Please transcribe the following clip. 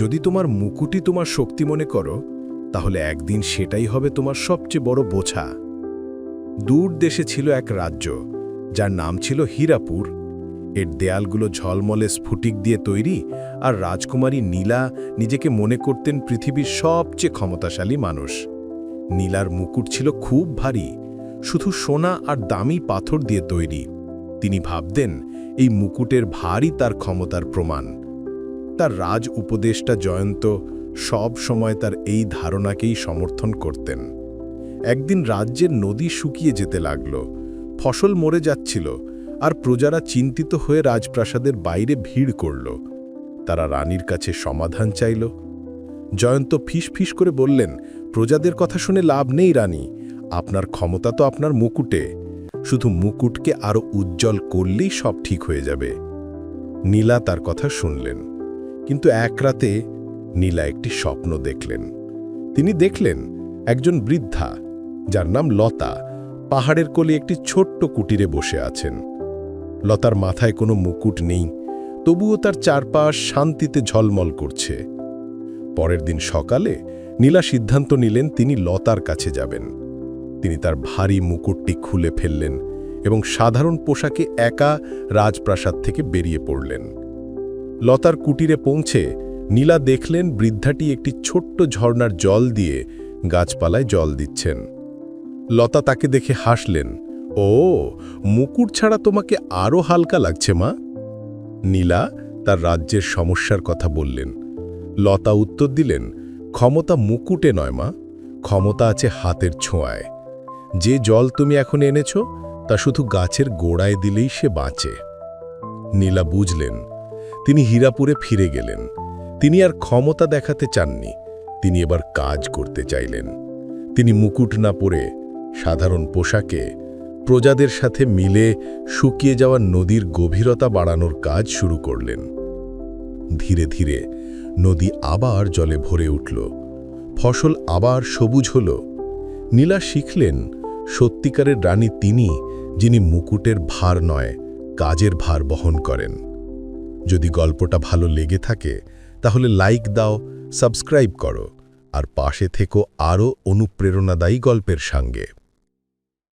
যদি তোমার মুকুটই তোমার শক্তি মনে করো, তাহলে একদিন সেটাই হবে তোমার সবচেয়ে বড় বোঝা। দূর দেশে ছিল এক রাজ্য, যার নাম ছিল হীরাপুর। এর দেয়ালগুলো ঝলমলে স্ফুটিক দিয়ে তৈরি আর রাজকুমারী নীলা নিজেকে মনে করতেন পৃথিবীর সবচেয়ে ক্ষমতাশালী মানুষ। নীলার মুকুট ছিল খুব ভারী, শুধু সোনা আর দামি পাথর দিয়ে তৈরি। তিনি ভাবতেন, এই মুকুটের ভারই তার ক্ষমতার প্রমাণ। তার রাজ উপদেষ্টা জয়ন্ত সব সময় তার এই ধারণাকেই সমর্থন করতেন। একদিন রাজ্যের নদী শুকিয়ে যেতে লাগল, ফসল মরে যাচ্ছিল, আর প্রজারা চিন্তিত হয়ে রাজপ্রাসাদের বাইরে ভিড় করল। তারা রানীর কাছে সমাধান চাইল। জয়ন্ত ফিস ফিস করে বললেন, প্রজাদের কথা শুনে লাভ নেই রানী, আপনার ক্ষমতা তো আপনার মুকুটে। শুধু মুকুটকে আরও উজ্জ্বল করলেই সব ঠিক হয়ে যাবে। নীলা তার কথা শুনলেন। কিন্তু এক রাতে নীলা একটি স্বপ্ন দেখলেন। তিনি দেখলেন একজন বৃদ্ধা, যার নাম লতা, পাহাড়ের কোলে একটি ছোট্ট কুটিরে বসে আছেন। লতার মাথায় কোনো মুকুট নেই, তবুও তার চারপাশ শান্তিতে ঝলমল করছে। পরের দিন সকালে নীলা সিদ্ধান্ত নিলেন তিনি লতার কাছে যাবেন। তিনি তার ভারী মুকুটটি খুলে ফেললেন এবং সাধারণ পোশাকে একা রাজপ্রাসাদ থেকে বেরিয়ে পড়লেন। লতার কুটিরে পৌঁছে নীলা দেখলেন বৃদ্ধাটি একটি ছোট্ট ঝর্ণার জল দিয়ে গাছপালায় জল দিচ্ছেন। লতা তাকে দেখে হাসলেন, ও, মুকুট ছাড়া তোমাকে আরও হালকা লাগছে মা? নীলা তার রাজ্যের সমস্যার কথা বললেন। লতা উত্তর দিলেন, ক্ষমতা মুকুটে নয় মা, ক্ষমতা আছে হাতের ছোঁয়ায়। যে জল তুমি এখন এনেছ, তা শুধু গাছের গোড়ায় দিলেই সে বাঁচে। নীলা বুঝলেন তিনি হীরাপুরে ফিরে গেলেন। তিনি আর ক্ষমতা দেখাতে চাননি। তিনি এবার কাজ করতে চাইলেন। তিনি মুকুট না পরে সাধারণ পোশাকে প্রজাদের সাথে মিলে শুকিয়ে যাওয়া নদীর গভীরতা বাড়ানোর কাজ শুরু করলেন। ধীরে ধীরে নদী আবার জলে ভরে উঠল। ফসল আবার সবুজ হল। নীলা শিখলেন, সত্যিকারের রানী তিনি যিনি মুকুটের ভার নয়, কাজের ভার বহন করেন। যদি গল্পটা ভালো লেগে থাকে, তাহলে লাইক দাও, সাবস্ক্রাইব করো, আর পাশে থেকো আরও অনুপ্রেরণাদায়ী গল্পের সঙ্গে।